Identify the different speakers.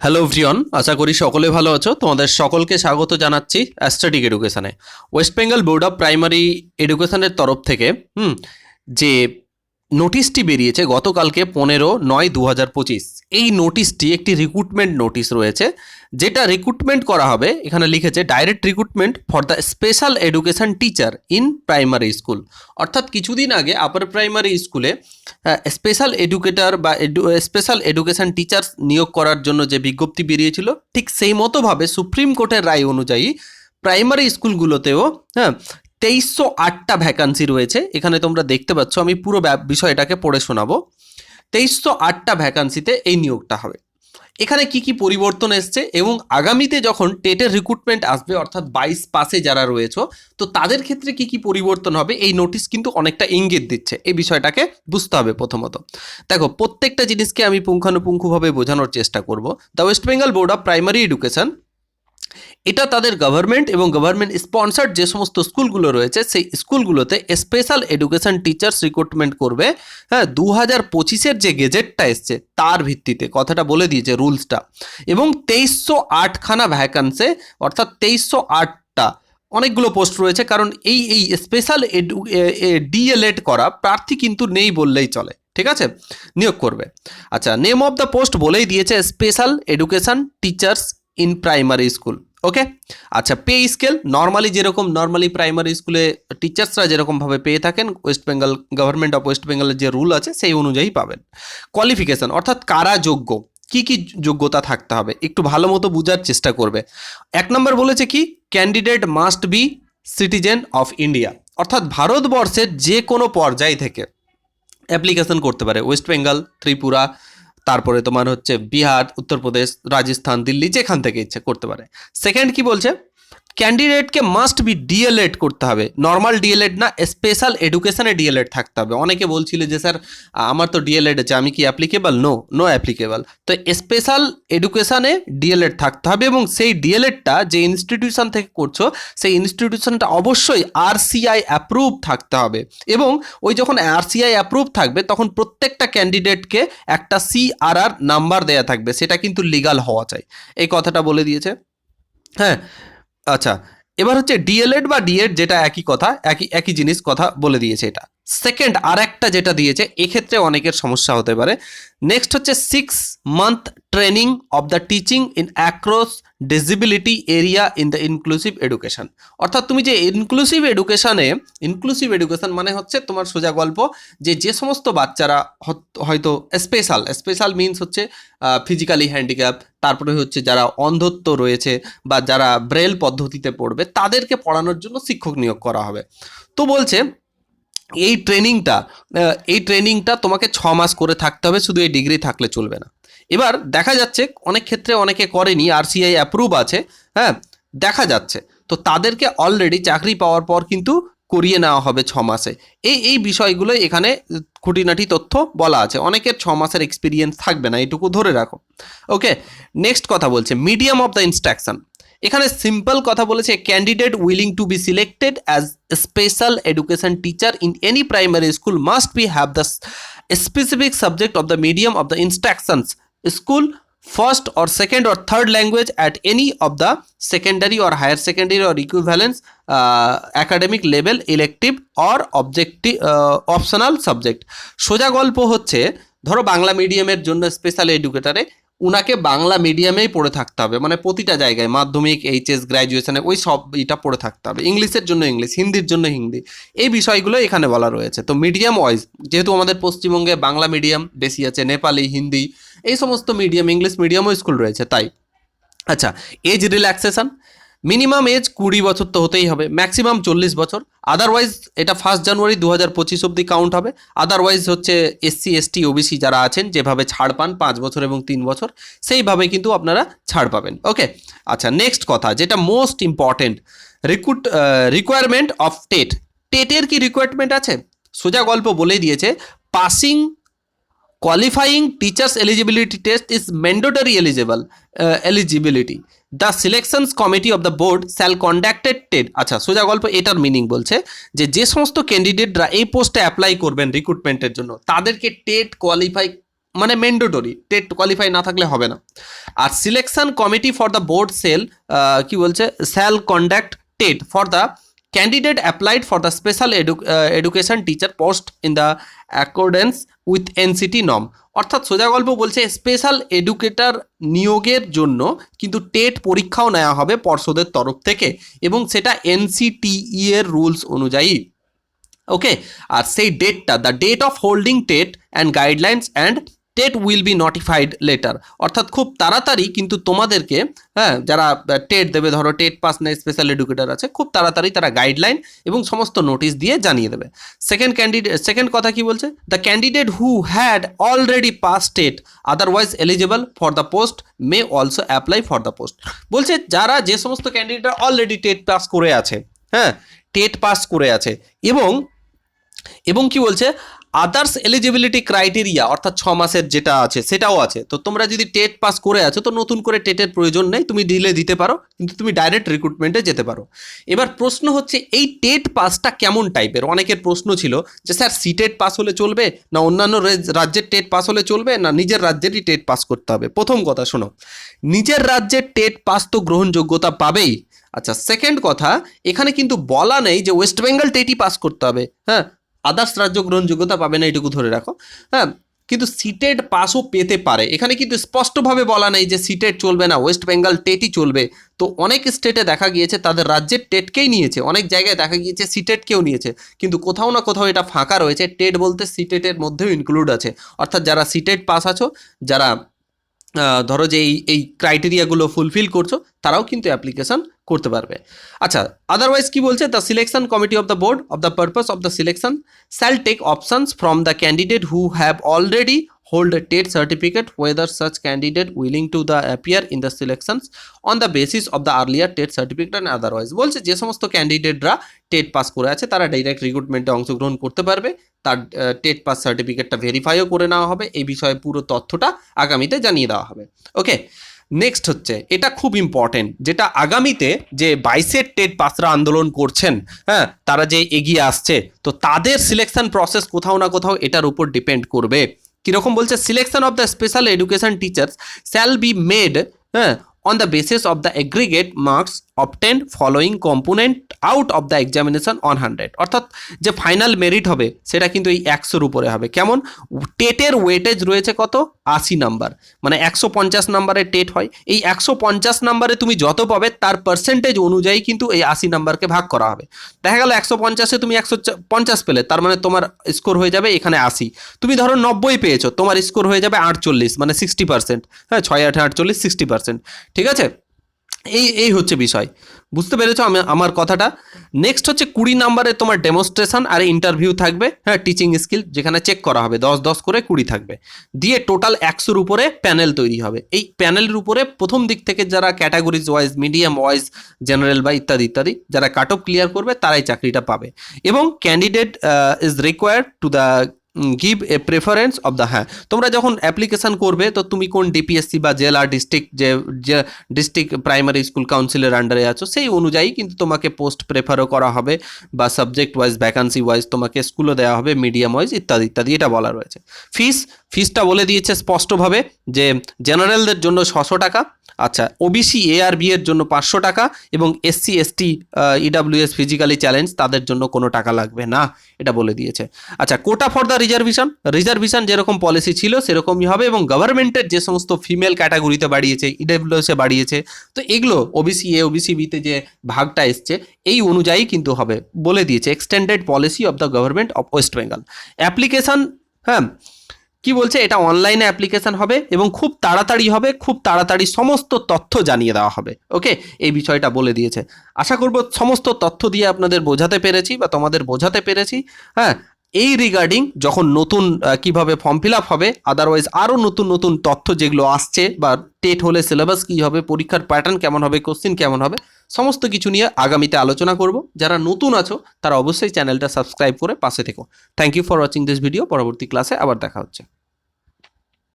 Speaker 1: Hello ভ্রিয়ন আশা করি সকলে ভালো আছো। তোমাদের সকলকে স্বাগত জানাচ্ছি অ্যাস্ট্যাটিক এডুকেশানে West Bengal board of primary এডুকেশনের তরফ থেকে, হুম, যে নোটিশটি বেরিয়েছে গতকালকে পনেরো নয় দু হাজার পঁচিশ। এই নোটিশটি একটি রিক্রুটমেন্ট নোটিশ রয়েছে, যেটা রিক্রুটমেন্ট করা হবে। এখানে লিখেছে direct recruitment for the special education teacher in primary school অর্থাৎ কিছুদিন আগে আপার প্রাইমারি স্কুলে স্পেশাল এডুকেটার বা স্পেশাল এডুকেশন টিচার নিয়োগ করার জন্য যে বিজ্ঞপ্তি বেরিয়েছিল, ঠিক সেই মতোভাবে সুপ্রিম কোর্টের রায় অনুযায়ী প্রাইমারি স্কুলগুলোতেও হ্যাঁ তেইশশো আটটা ভ্যাকান্সি রয়েছে। এখানে তোমরা দেখতে পাচ্ছ, আমি পুরো বিষয়টাকে পড়ে শোনাবো। তেইশশো আটটা ভ্যাকান্সিতে এই নিয়োগটা হবে। এখানে কি কি পরিবর্তন এসছে এবং আগামীতে যখন টেটের রিক্রুটমেন্ট আসবে, অর্থাৎ বাইশ পাসে যারা রয়েছে, তো তাদের ক্ষেত্রে কি কি পরিবর্তন হবে? এই নোটিশ কিন্তু অনেকটা ইঙ্গিত দিচ্ছে। এই বিষয়টাকে বুঝতে হবে প্রথমত। দেখো, প্রত্যেকটা জিনিসকে আমি পুঙ্খানুপুঙ্খভাবে বোঝানোর চেষ্টা করব। The West Bengal board of primary education এটা তাদের গভর্নমেন্ট এবং গভর্নমেন্ট স্পন্সার্ড যে সমস্ত স্কুলগুলো রয়েছে, সেই স্কুলগুলোতে স্পেশাল এডুকেশন টিচার্স রিক্রুটমেন্ট করবে। হ্যাঁ দু হাজার পঁচিশের যে গেজেটটা এসছে, তার ভিত্তিতে, কথাটা বলে দিয়েছে রুলসটা এবং তেইশশো আটখানা ভ্যাকান্সে অর্থাৎ তেইশশো আটটা, অনেকগুলো পোস্ট রয়েছে, কারণ এই এই স্পেশাল এডু ডিএলএড করা প্রার্থী কিন্তু নেই বললেই চলে, ঠিক আছে? নিয়োগ করবে। আচ্ছা নেম অফ দ্য পোস্ট বলেই দিয়েছে special education teachers in primary school okay আচ্ছা পে স্কেল নর্মালি যেরকম নর্মালি প্রাইমারি স্কুলে টিচার্সরা যেরকমভাবে পেয়ে থাকেন West Bengal government of West বেঙ্গলের যে রুল আছে, সেই অনুযায়ী পাবেন। কোয়ালিফিকেশন অর্থাৎ কারা যোগ্য, কি কি যোগ্যতা থাকতে হবে, একটু ভালো মতো বোঝার চেষ্টা করবে। এক নম্বর বলেছে কি candidate must be citizen of India অর্থাৎ ভারতবর্ষের যে কোনো পর্যায় থেকে অ্যাপ্লিকেশন করতে পারে। ওয়েস্ট বেঙ্গল ত্রিপুরা তারপরে তোমার হচ্ছে বিহার, উত্তরপ্রদেশ, রাজস্থান, দিল্লি, যেখান থেকে ইচ্ছে করতে পারে। সেকেন্ড কি বলছে? ক্যান্ডিডেটকে মাস্ট বি ডিএলএড করতে হবে। নর্মাল ডিএলএড না স্পেশাল এডুকেশনে ডিএলএড থাকতে হবে। অনেকে বলছিল যে, স্যার, আমার তো ডিএলএড আছে, আমি কি অ্যাপ্লিকেবল নো নো অ্যাপ্লিকেবল তো স্পেশাল এডুকেশনে ডিএলএড থাকতে হবে এবং সেই ডিএলএডটা যে ইনস্টিটিউশন থেকে করছ, সেই ইনস্টিটিউশনটা অবশ্যই আরসিআই অ্যাপ্রুভ থাকতে হবে। এবং ওই যখন আরসিআই অ্যাপ্রুভ থাকবে, তখন প্রত্যেকটা ক্যান্ডিডেটকে একটা সিআরআর নাম্বার দেয়া থাকবে। সেটা কিন্তু লিগাল হওয়া চাই। এই কথাটা বলে দিয়েছে। হ্যাঁ আচ্ছা এবার হচ্ছে ডিএলএড বা ডিএড যেটা একই কথা, একই একই জিনিস কথা বলে দিয়েছে এটা। সেকেন্ড আর একটা যেটা দিয়েছে, এক্ষেত্রে অনেকের সমস্যা হতে পারে। নেক্সট হচ্ছে six month training of the teaching in across disability area in the inclusive education অর্থাৎ তুমি যে ইনক্লুসিভ এডুকেশানে ইনক্লুসিভ এডুকেশন মানে হচ্ছে তোমার সোজা গল্প যে যে সমস্ত বাচ্চারা হয়তো স্পেশাল স্পেশাল মিনস হচ্ছে ফিজিক্যালি হ্যান্ডিক্যাপ তারপরে হচ্ছে যারা অন্ধত্ব রয়েছে বা যারা ব্রেল পদ্ধতিতে পড়বে, তাদেরকে পড়ানোর জন্য শিক্ষক নিয়োগ করা হবে। তো বলছে এই ট্রেনিংটা এই ট্রেনিংটা তোমাকে ছ মাস করে থাকতে হবে, শুধু এই ডিগ্রি থাকলে চলবে না। এবার দেখা যাচ্ছে, অনেক ক্ষেত্রে অনেকে করেনি আরসিআই অ্যাপ্রুভ আছে হ্যাঁ দেখা যাচ্ছে। তো তাদেরকে অলরেডি চাকরি পাওয়ার পর কিন্তু করিয়ে নেওয়া হবে ছ মাসে। এই এই বিষয়গুলো এখানে খুঁটিনাটি তথ্য বলা আছে। অনেকের ছ মাসের এক্সপিরিয়েন্স থাকবে না, এটুকু ধরে রাখো। ওকে নেক্সট কথা বলছে মিডিয়াম অফ দ্য ইনস্ট্রাকশন এখানে সিম্পল কথা বলেছে candidate willing to be selected as special education teacher in any primary school must be have the specific subject of the medium of the instructions school first or second or third language at any of the secondary or higher secondary or equivalence academic level elective or objective optional subject সোজা গল্প হচ্ছে, ধরো বাংলা মিডিয়ামের জন্য special এডুকেটারে উনাকে বাংলা মিডিয়ামেই পড়ে থাকতে হবে। মানে প্রতিটা জায়গায়, মাধ্যমিক এইচএস গ্র্যাজুয়েশনে ওই সব এটা পড়ে থাকতে হবে। ইংলিশের জন্য ইংলিশ হিন্দির জন্য হিন্দি। এই বিষয়গুলো এখানে বলা রয়েছে। তো মিডিয়াম ওয়াইজ যেহেতু আমাদের পশ্চিমবঙ্গে বাংলা মিডিয়াম বেশি আছে, নেপালি, হিন্দি, এই সমস্ত মিডিয়াম ইংলিশ মিডিয়ামও স্কুল রয়েছে, তাই। আচ্ছা এজ রিল্যাক্সেশন মিনিমাম এজ কুড়ি বছর তো হতেই হবে। ম্যাক্সিমাম চল্লিশ বছর। আদারওয়াইজ এটা ফার্স্ট জানুয়ারি দু হাজার পঁচিশ অব্দি কাউন্ট হবে। আদারওয়াইজ হচ্ছে এসসি এসটি ওবিসি যারা আছেন যেভাবে ছাড় পান পাঁচ বছর এবং তিন বছর সেইভাবে কিন্তু আপনারা ছাড় পাবেন। ওকে আচ্ছা নেক্সট কথা যেটা most important recruit requirement of TET টেটের কি রিকোয়ারমেন্ট আছে? সোজা গল্প বলে দিয়েছে passing qualifying teachers eligibility test is mandatory eligible uh, eligibility selections committee of the board shall conducted TET আচ্ছা সোজা গল্প, এটার মিনিং বলছে যে যে সমস্ত ক্যান্ডিডেটরা এই পোস্টে অ্যাপ্লাই করবেন রিক্রুটমেন্টের জন্য, তাদেরকে টেট কোয়ালিফাই মানে ম্যান্ডেটরি টেট কোয়ালিফাই না থাকলে হবে না। আর selection committee for the board shall কি বলছে? Shall conduct TET for the candidate applied for the special education teacher post in the accordance with NCT নম অর্থাৎ সোজা গল্প বলছে স্পেশাল এডুকেটর নিয়োগের জন্য কিন্তু টেট পরীক্ষাও নেওয়া হবে পর্ষদের তরফ থেকে এবং সেটা এনসিটিই এর রুলস অনুযায়ী। ওকে আর সেই ডেটটা the date of holding TET and guidelines and TET will be notified later অর্থাৎ খুব তাড়াতাড়ি কিন্তু তোমাদেরকে হ্যাঁ যারা টেট দেবে, ধরো টেট পাস নেয় স্পেশাল এডুকেটর আছে, খুব তাড়াতাড়ি তারা গাইডলাইন এবং সমস্ত নোটিশ দিয়ে জানিয়ে দেবে। সেকেন্ড ক্যান্ডিডেট সেকেন্ড কথা কি বলছে? The candidate who had already pass TET otherwise eligible for the post may also apply for the post বলছে যারা যে সমস্ত ক্যান্ডিডেট অলরেডি টেট পাস করে আছে হ্যাঁ টেট পাস করে আছে, এবং এবং কি বলছে? আদার্স এলিজিবিলিটি ক্রাইটেরিয়া অর্থাৎ ছ মাসের যেটা আছে, সেটাও আছে। তো তোমরা যদি টেট পাস করে আছো, তো নতুন করে টেটের প্রয়োজন নেই, তুমি ডিলে দিতে পারো, কিন্তু তুমি ডাইরেক্ট রিক্রুটমেন্টে যেতে পারো। এবার প্রশ্ন হচ্ছে, এই টেট পাসটা কেমন টাইপের? অনেকের প্রশ্ন ছিল যে, স্যার, সিটেট পাস হলে চলবে? না অন্যান্য রাজ্যের টেট পাস হলে চলবে? না নিজের রাজ্যেরই টেট পাস করতে হবে? প্রথম কথা, শোনো। নিজের রাজ্যের টেট পাস তো গ্রহণযোগ্যতা পাবেই। আচ্ছা সেকেন্ড কথা, এখানে কিন্তু বলা নেই যে, ওয়েস্ট বেঙ্গল টেটই পাস করতে হবে। হ্যাঁ আদার্স রাজ্য গ্রহণযোগ্যতা পাবে না, এটুকু ধরে রাখো। হ্যাঁ কিন্তু সিটেড পাসও পেতে পারে। এখানে কিন্তু স্পষ্টভাবে বলা নেই যে সিটেড চলবে না ওয়েস্ট বেঙ্গল টেটই চলবে। তো অনেক স্টেটে দেখা গিয়েছে, তাদের রাজ্যের টেটকেই নিয়েছে। অনেক জায়গায় দেখা গিয়েছে সিটেটকেও নিয়েছে। কিন্তু কোথাও না কোথাও এটা ফাঁকা রয়েছে। টেট বলতে সিটেটের মধ্যেও ইনক্লুড আছে। অর্থাৎ যারা সিটেড পাস আছো, যারা ধরো যে এই এই ক্রাইটেরিয়াগুলো ফুলফিল করছ, তারাও কিন্তু অ্যাপ্লিকেশন করতে পারবে। আচ্ছা আদারওয়াইজ কি বলছে? The selection committee of the board of the purpose of the selection shall take options from the candidate who have already hold a TET certificate whether such candidate willing to the appear in the selections on the basis of the earlier TET certificate and otherwise বলছে যে সমস্ত ক্যান্ডিডেটরা TET pass করে আছে, তারা direct রিক্রুটমেন্টে অংশগ্রহণ করতে পারবে। তার টেট পাস সার্টিফিকেটটা ভেরিফাইও করে নেওয়া হবে। এই বিষয়ে পুরো তথ্যটা আগামীতে জানিয়ে দেওয়া হবে। ওকে নেক্সট হচ্ছে, এটা খুব ইম্পর্টেন্ট যেটা আগামীতে যে বাইশের টেট পাসরা আন্দোলন করছেন হ্যাঁ তারা যে এগিয়ে আসছে, তো তাদের সিলেকশন প্রসেস কোথাও না কোথাও এটার উপর ডিপেন্ড করবে। কীরকম বলছে selection of the special education teachers shall be made হ্যাঁ on the basis of the aggregate marks obtain following component out of the examination on hundred অর্থাৎ যে ফাইনাল মেরিট হবে, সেটা কিন্তু এই একশোর উপরে হবে। কেমন? টেটের ওয়েটেজ রয়েছে কত? আশি নাম্বার মানে একশো পঞ্চাশ নাম্বারের টেট হয়। এই একশো পঞ্চাশ নাম্বারে তুমি যত পাবে, তার পার্সেন্টেজ অনুযায়ী কিন্তু এই আশি নাম্বারকে ভাগ করা হবে। দেখা গেল একশো পঞ্চাশে তুমি একশো পঞ্চাশ পেলে, তার মানে তোমার স্কোর হয়ে যাবে এখানে আশি। তুমি ধরো নব্বই পেয়েছ, তোমার স্কোর হয়ে যাবে আটচল্লিশ মানে সিক্সটি পার্সেন্ট হ্যাঁ ছয় আটে আটচল্লিশ সিক্সটি পার্সেন্ট ঠিক আছে? এই এই হচ্ছে বিষয়। বুঝতে পেরেছ আমি, আমার কথাটা? নেক্সট হচ্ছে কুড়ি নাম্বারে তোমার ডেমনস্ট্রেশন আর ইন্টারভিউ থাকবে হ্যাঁ টিচিং স্কিল যেখানে চেক করা হবে, দশ দশ করে কুড়ি থাকবে। দিয়ে টোটাল একশোর উপরে প্যানেল তৈরি হবে। এই প্যানেলের উপরে প্রথম দিক থেকে যারা categories wise medium wise general বা ইত্যাদি ইত্যাদি, যারা কাট অফ ক্লিয়ার করবে, তারাই চাকরিটা পাবে। এবং candidate is required to the give a preference of the হ্যাঁ। তোমরা যখন অ্যাপ্লিকেশন করবে, তো তুমি কোন ডিপিএসসি বা জেলা ডিস্ট্রিক্ট যে ডিস্ট্রিক্ট প্রাইমারি স্কুল কাউন্সিলের আন্ডারে আছো, সেই অনুযায়ী কিন্তু তোমাকে পোস্ট প্রেফারও করা হবে বা সাবজেক্ট ওয়াইজ ভ্যাকান্সি ওয়াইজ তোমাকে স্কুলও দেওয়া হবে মিডিয়াম ওয়াইজ ইত্যাদি ইত্যাদি, এটা বলা রয়েছে। ফিস ফিসটা বলে দিয়েছে স্পষ্টভাবে যে জেনারেলদের জন্য ছশো টাকা আচ্ছা ওবিসি এ আর বি এর জন্য পাঁচশো টাকা এবং SC ST EWS physically challenge তাদের জন্য কোনো টাকা লাগবে না, এটা বলে দিয়েছে। আচ্ছা quota for the reservation reservation যেরকম পলিসি ছিল সেরকমই হবে এবং গভর্নমেন্টের যে সমস্ত ফিমেল ক্যাটাগরিতে বাড়িয়েছে ইডাব্লিউএসে বাড়িয়েছে, তো এগুলো ওবিসি এ ওবিসি বিতে যে ভাগটা এসছে, এই অনুযায়ী কিন্তু হবে বলে দিয়েছে extended policy of the government of West Bengal application হ্যাঁ কি বলছে? এটা অনলাইনে অ্যাপ্লিকেশন হবে এবং খুব তাড়াতাড়ি হবে, খুব তাড়াতাড়ি সমস্ত তথ্য জানিয়ে দেওয়া হবে। ওকে এই বিষয়টা বলে দিয়েছে। আশা করব সমস্ত তথ্য দিয়ে আপনাদের বোঝাতে পেরেছি বা তোমাদের বোঝাতে পেরেছি। হ্যাঁ? এই রিগার্ডিং যখন নতুন কীভাবে ফর্ম ফিল আপ হবে আদারওয়াইজ আরও নতুন নতুন তথ্য যেগুলো আসছে বা টেট হলে সিলেবাস কী হবে, পরীক্ষার প্যাটার্ন কেমন হবে কোশ্চিন কেমন হবে, সমস্ত কিছু নিয়ে আগামীতে আলোচনা করব। যারা নতুন আছো, তারা অবশ্যই চ্যানেলটা সাবস্ক্রাইব করে পাশে থেকো। Thank you for watching this video পরবর্তী ক্লাসে আবার দেখা হচ্ছে।